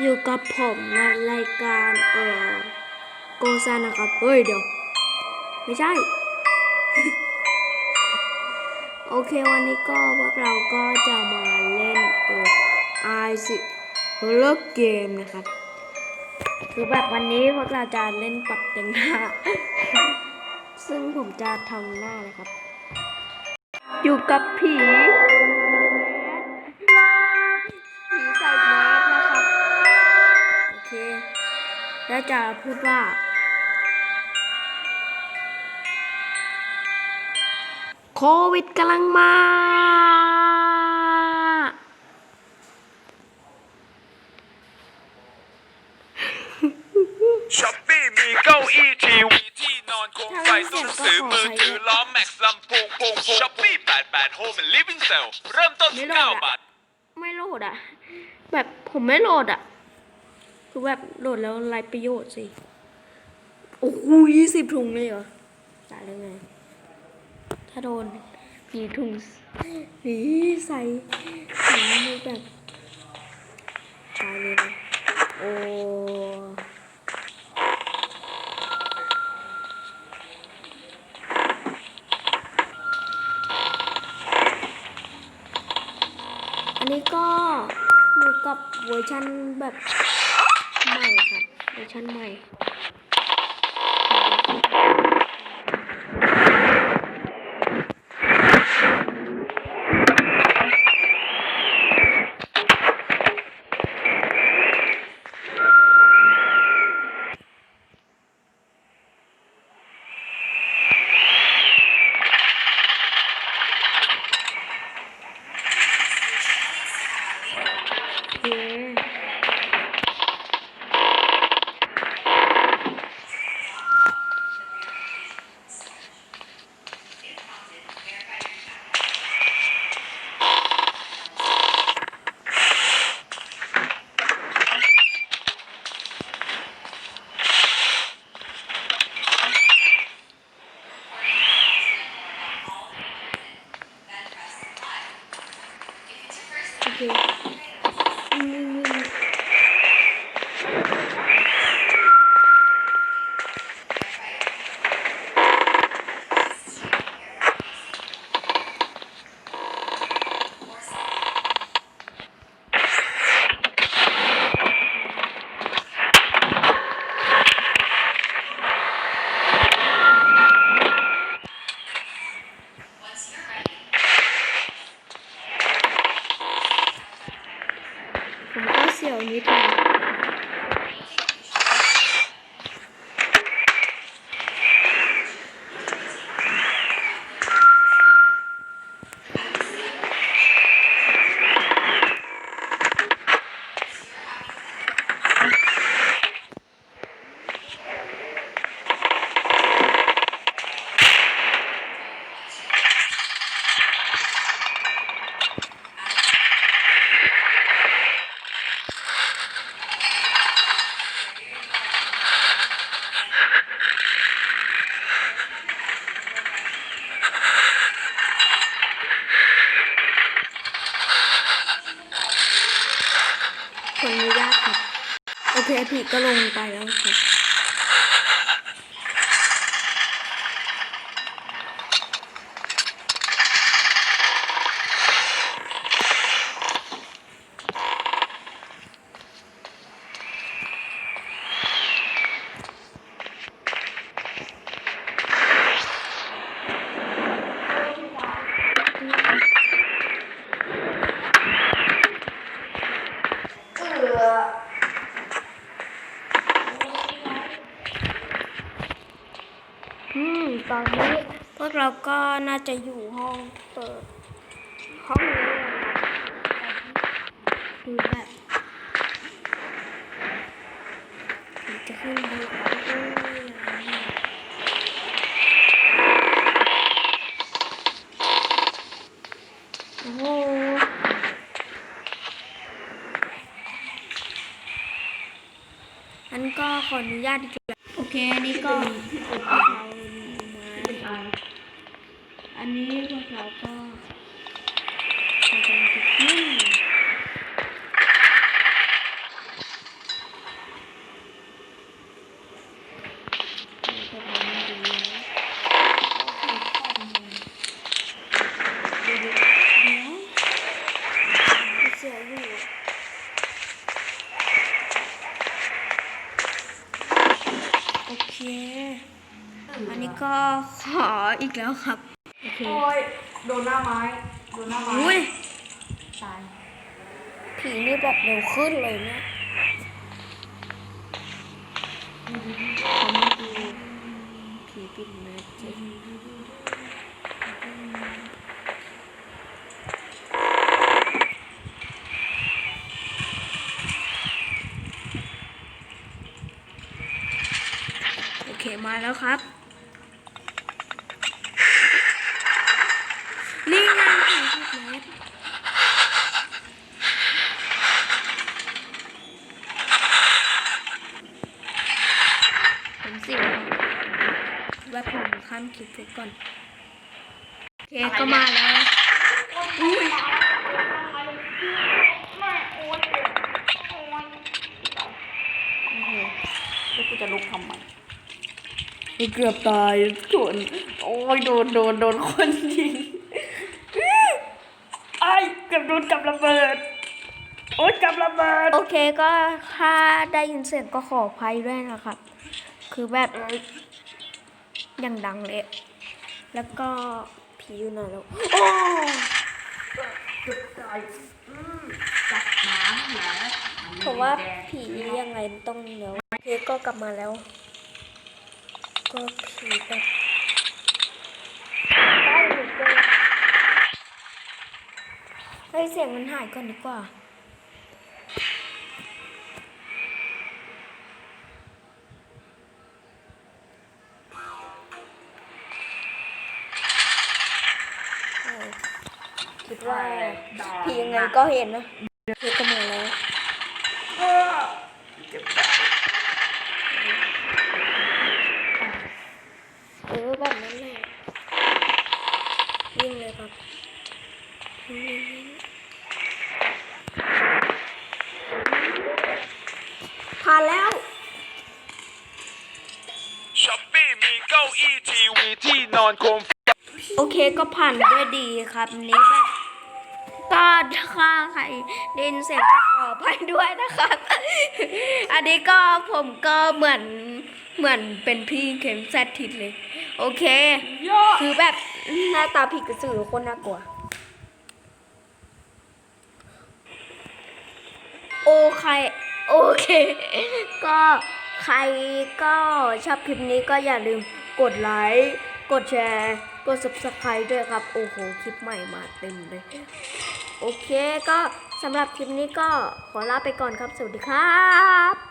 อยู่กับผมในรายการเอ่อโกซันนะครับ เฮ้ยเดี๋ยว ไม่ใช่ โอเควันนี้ก็พวกเราก็จะมาเล่นเอ่อไอซิฮอลเกมนะครับ คือแบบวันนี้พวกเราจะเล่นปรับแต่งหน้า ซึ่งผมจะทำหน้านะครับ อยู่กับผี แล้วจะพูดว่า โควิดกำลังมา ช้อปปี้มีเก้าอี้ทีวีที่นอนโคมไฟตู้หนังสือมือถือล้อแม็กซ์ลำโพงโพงช้อปปี้88 Home and Living Cell เริ่มต้นไม่ที่โหลดอะ9บาท ไม่โหลดอะ แบบผมไม่โหลดอะ คือแบบโหลดแล้วไรประโยชน์สิ โอ้โหยี่สิบถุงเลยเหรอตายแล้วไง ถ้าโดนผีถุงผีใส่ถุงมือแบบตายเลยนะโอ้อันนี้ก็อยู่กับเวอร์ชันแบบใหม่ครับเวอร์ ชันใหม่ โอเค โอเคอืม ผมก็เสียวนิดนึงขออนุญาตครับ โอเคพีก็ลงไปแล้วครับ อืม ตอนนี้พ วกเราก็น่าจะอยู่ห้องเปิด ห้องนี้คือแบบจะขึ้นดูโอ้โหอันก็ขออนุญาตดีกโอเค อันนี้ก็ วันนี้พวกเราก็จะไปที่อันนี้ก็ขออีกแล้วครับ เค โอ้ยโดนหน้าไม้ โดนหน้าไม้อุ้ยตาย ผีนี่แบบเร็วขึ้นเลยเนี่ยเขามาดูผีปิดแมจิกโอเคมาแล้วครับ นี่ไงผีปิดแมส ผมสิวว่าผมข้ามคลิปไปก่อนโอเคก็มาแล้วอุ้ยโอ้โหแล้วกูจะลุกทำไมเกือบตายส่วนโอ้ยโดนโดนโดนคนยิงไอ้เกือบโดนกับระเบิดโอ้ยกับระเบิดโอเคก็ถ้าได้ยินเสียงก็ขออภัยด้วยนะครับ คือแบบ อย่างดังเลย แล้วก็ผีอยู่ไหนแล้วโอ้เกือบตายอืมจับน้ำเหรอผมว่าผียังไงต้องเดี๋ยวโอเคก็กลับมาแล้ว ก็ผีแบบใกล้เหลือเกินให้เสียงมันหายก่อนดีกว่า ว่าผียังไงก็เห็นนะเห็นกันหมดแล้วเจ็บตายเออแบบนั้นแหละวิ่งเลยครับวิ่งวิ่งวิ่งผ่านแล้วช้อปปี้มีเก้าอี้ทีวีที่นอนโคมไฟโอเคก็ผ่านด้วยดีครับนี้แบบ ก็ถ้าใครดินเสียงก็ขออภัยด้วยนะครับอันนี้ก็ผมก็เหมือนเหมือนเป็นพี่เข็มแซดทิดเลย โอเค คือแบบหน้าตาผีกระสือคนน่ากลัว โอเคโอเค ก็ใครก็ชอบคลิปนี้ก็อย่าลืมกดไลค์ กดแชร์ กด subscribe ด้วยครับ โอ้โห คลิปใหม่มาเต็มเลย โอเคก็สำหรับคลิปนี้ก็ขอลาไปก่อนครับ สวัสดีครับ